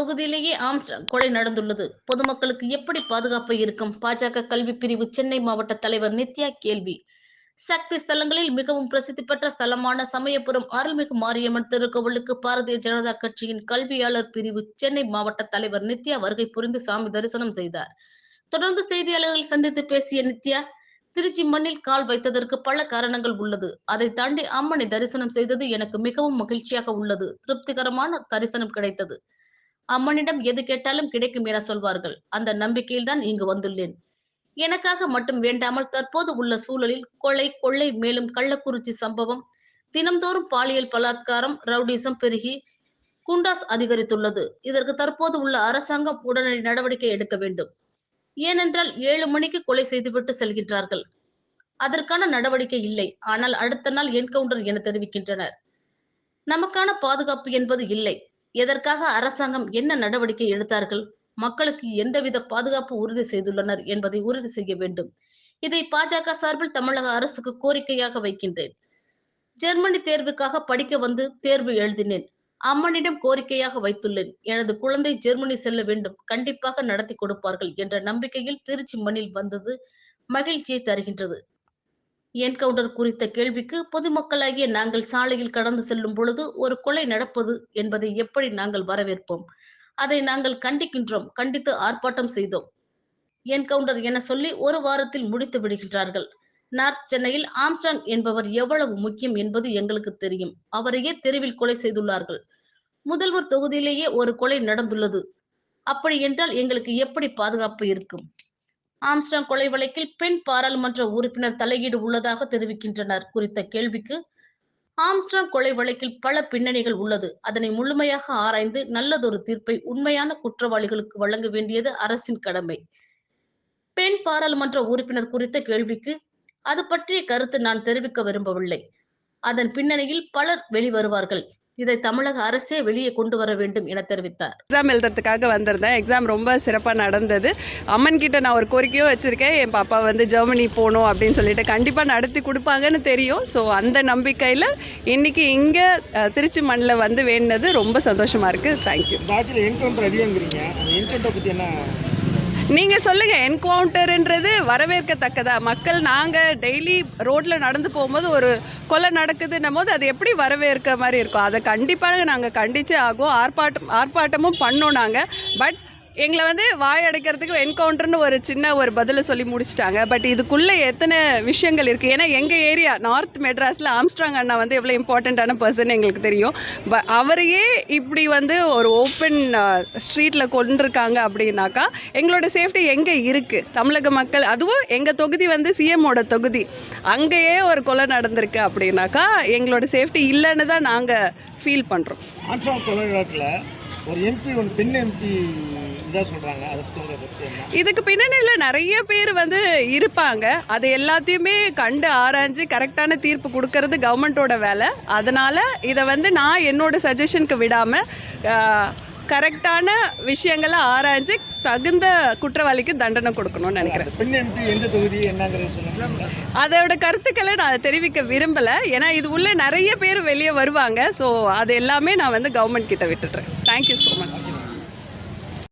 தொகுதியிலேயே Armstrong கொலை நடந்துள்ளது. பொதுமக்களுக்கு எப்படி பாதுகாப்பு இருக்கும்? பாஜக கல்வி பிரிவு சென்னை மாவட்ட தலைவர் நித்யா கேள்வி. சக்தி ஸ்தலங்களில் மிகவும் பிரசித்தி பெற்ற ஸ்தலமான சமயபுரம் அருள்மிகு மாரியம்மன் திருக்கோவிலுக்கு பாரதிய ஜனதா கட்சியின் கல்வியாளர் பிரிவு சென்னை மாவட்ட தலைவர் நித்யா வருகை புரிந்து சாமி தரிசனம் செய்தார். தொடர்ந்து செய்தியாளர்களை சந்தித்து பேசிய நித்யா திருச்சி மண்ணில் கால் வைத்ததற்கு பல காரணங்கள் உள்ளது. அதை தாண்டி அம்மனை தரிசனம் செய்தது எனக்கு மிகவும் மகிழ்ச்சியாக உள்ளது. திருப்திகரமான தரிசனம் கிடைத்தது. அம்மனிடம் எது கேட்டாலும் கிடைக்கும் என சொல்வார்கள். அந்த நம்பிக்கையில் தான் இங்கு வந்துள்ளேன். எனக்காக மட்டும் வேண்டாமல் தற்போது உள்ள சூழலில் கொலை கொள்ளை மேலும் கள்ளக்குறிச்சி சம்பவம் தினம்தோறும் பாலியல் பலாத்காரம் ரவுடிசம் பெருகி குண்டாஸ் அதிகரித்துள்ளது. இதற்கு தற்போது உள்ள அரசாங்கம் உடனடி நடவடிக்கை எடுக்க வேண்டும். ஏனென்றால் ஏழு மணிக்கு கொலை செய்துவிட்டு செல்கின்றார்கள். அதற்கான நடவடிக்கை இல்லை. ஆனால் அடுத்த நாள் என்கவுண்டர் என தெரிவிக்கின்றனர். நமக்கான பாதுகாப்பு என்பது இல்லை. எதற்காக அரசாங்கம் என்ன நடவடிக்கை எடுத்தார்கள்? மக்களுக்கு எந்தவித பாதுகாப்பு உறுதி செய்துள்ளனர் என்பதை உறுதி செய்ய வேண்டும். இதை பாஜக சார்பில் தமிழக அரசுக்கு கோரிக்கையாக வைக்கின்றேன். ஜெர்மனி தேர்வுக்காக படிக்க வந்து தேர்வு எழுதினேன். அம்மனிடம் கோரிக்கையாக வைத்துள்ளேன். எனது குழந்தை ஜெர்மனி செல்ல வேண்டும். கண்டிப்பாக நடத்தி கொடுப்பார்கள் என்ற நம்பிக்கையில் திருச்சி மண்ணில் வந்தது மகிழ்ச்சியை தருகின்றது. என்கவுண்டர் குறித்த கேள்விக்கு பொதுமக்களாகிய நாங்கள் சாலையில் கடந்து செல்லும் பொழுது ஒரு கொலை நடப்பது என்பதை எப்படி நாங்கள் வரவேற்போம்? அதை நாங்கள் கண்டிக்கின்றோம் கண்டித்து ஆர்ப்பாட்டம் செய்தோம். என்கவுண்டர் என சொல்லி ஒரு வாரத்தில் முடித்து விடுகின்றார்கள். நார்த் சென்னையில் ஆம்ஸ்டாங் என்பவர் எவ்வளவு முக்கியம் என்பது எங்களுக்கு தெரியும். அவரையே தெருவில் கொலை செய்துள்ளார்கள். முதல்வர் தொகுதியிலேயே ஒரு கொலை நடந்துள்ளது. அப்படி என்றால் எங்களுக்கு எப்படி பாதுகாப்பு இருக்கும்? ஆம்ஸ்டாங் கொலை வழக்கில் பெண் பாராளுமன்ற உறுப்பினர் தலையீடு உள்ளதாக தெரிவிக்கின்றனர். குறித்த கேள்விக்கு ஆம்ஸ்டாங் கொலை வழக்கில் பல பின்னணிகள் உள்ளது. அதனை முழுமையாக ஆராய்ந்து நல்லதொரு தீர்ப்பை உண்மையான குற்றவாளிகளுக்கு வழங்க வேண்டியது அரசின் கடமை. பெண் பாராளுமன்ற உறுப்பினர் குறித்த கேள்விக்கு அது பற்றிய கருத்து நான் தெரிவிக்க விரும்பவில்லை. அதன் பின்னணியில் பலர் வெளிவருவார்கள். இதை தமிழக அரசே வெளியே கொண்டு வர வேண்டும் என தெரிவித்தார். எக்ஸாம் எழுதுறதுக்காக வந்திருந்தேன். எக்ஸாம் ரொம்ப சிறப்பாக நடந்தது. அம்மன் கிட்ட நான் ஒரு கோரிக்கையும் வச்சுருக்கேன். என் பாப்பா வந்து ஜெர்மனி போகணும் அப்படின்னு சொல்லிட்டு கண்டிப்பாக நடத்தி கொடுப்பாங்கன்னு தெரியும். ஸோ அந்த நம்பிக்கையில் இன்றைக்கி இங்கே திருச்சி மண்ணில் வந்து வேண்டினது ரொம்ப சந்தோஷமாக இருக்குது தேங்க்யூ நீங்கள் சொல்லுங்கள் என்கவுண்டருன்றது வரவேற்கத்தக்கதா? மக்கள் நாங்கள் டெய்லி ரோட்டில் நடந்து போகும்போது ஒரு கொலை நடக்குதுன்னும் போது அது எப்படி வரவேற்க மாதிரி இருக்கும் அதை கண்டிப்பாக நாங்கள் கண்டிச்சே ஆகும் ஆர்ப்பாட்டம் ஆர்ப்பாட்டமும் பண்ணோம் நாங்கள் பட் எங்களை வந்து வாய் அடைக்கிறதுக்கு என்கவுண்டர்னு ஒரு சின்ன ஒரு பதிலை சொல்லி முடிச்சிட்டாங்க. பட் இதுக்குள்ளே எத்தனை விஷயங்கள் இருக்குது ஏன்னா எங்கள் ஏரியா நார்த் மெட்ராஸில் ஆம்ஸ்ட்ராங் அண்ணா வந்து எவ்வளோ இம்பார்ட்டண்ட்டான பர்சன் எங்களுக்கு தெரியும். ப அவரையே இப்படி வந்து ஒரு ஓப்பன் ஸ்ட்ரீட்டில் கொண்டிருக்காங்க அப்படின்னாக்கா எங்களோட சேஃப்டி எங்கே இருக்குது தமிழக மக்கள் அதுவும் எங்கள் தொகுதி வந்து சிஎம்மோட தொகுதி. அங்கேயே ஒரு கொலை நடந்திருக்கு அப்படின்னாக்கா எங்களோட சேஃப்டி இல்லைன்னு தான் நாங்கள் ஃபீல் பண்ணுறோம் ஆம்ஸ்ட்ராங் கொலை வழக்கில் ஒரு எம்பி ஒரு பெண் எம்பி இதுக்கு பின்னணியில் நிறைய பேர் வந்து இருப்பாங்க. அது எல்லாத்தையுமே கண்டு ஆராய்ஞ்சு கரெக்டான தீர்ப்பு கொடுக்கறது கவர்மெண்ட்டோட வேலை. அதனால் இதை வந்து நான் என்னோட சஜஷனுக்கு விடாமல் கரெக்டான விஷயங்களை ஆராய்ஞ்சு தகுந்த குற்றவாளிக்கு தண்டனை கொடுக்கணும்னு நினைக்கிறேன். அதோட கருத்துக்களை நான் தெரிவிக்க விரும்பலை. ஏன்னா இது உள்ள நிறைய பேர் வெளியே வருவாங்க. ஸோ அது எல்லாமே நான் வந்து கவர்மெண்ட் கிட்ட விட்டுடுறேன். Thank you so much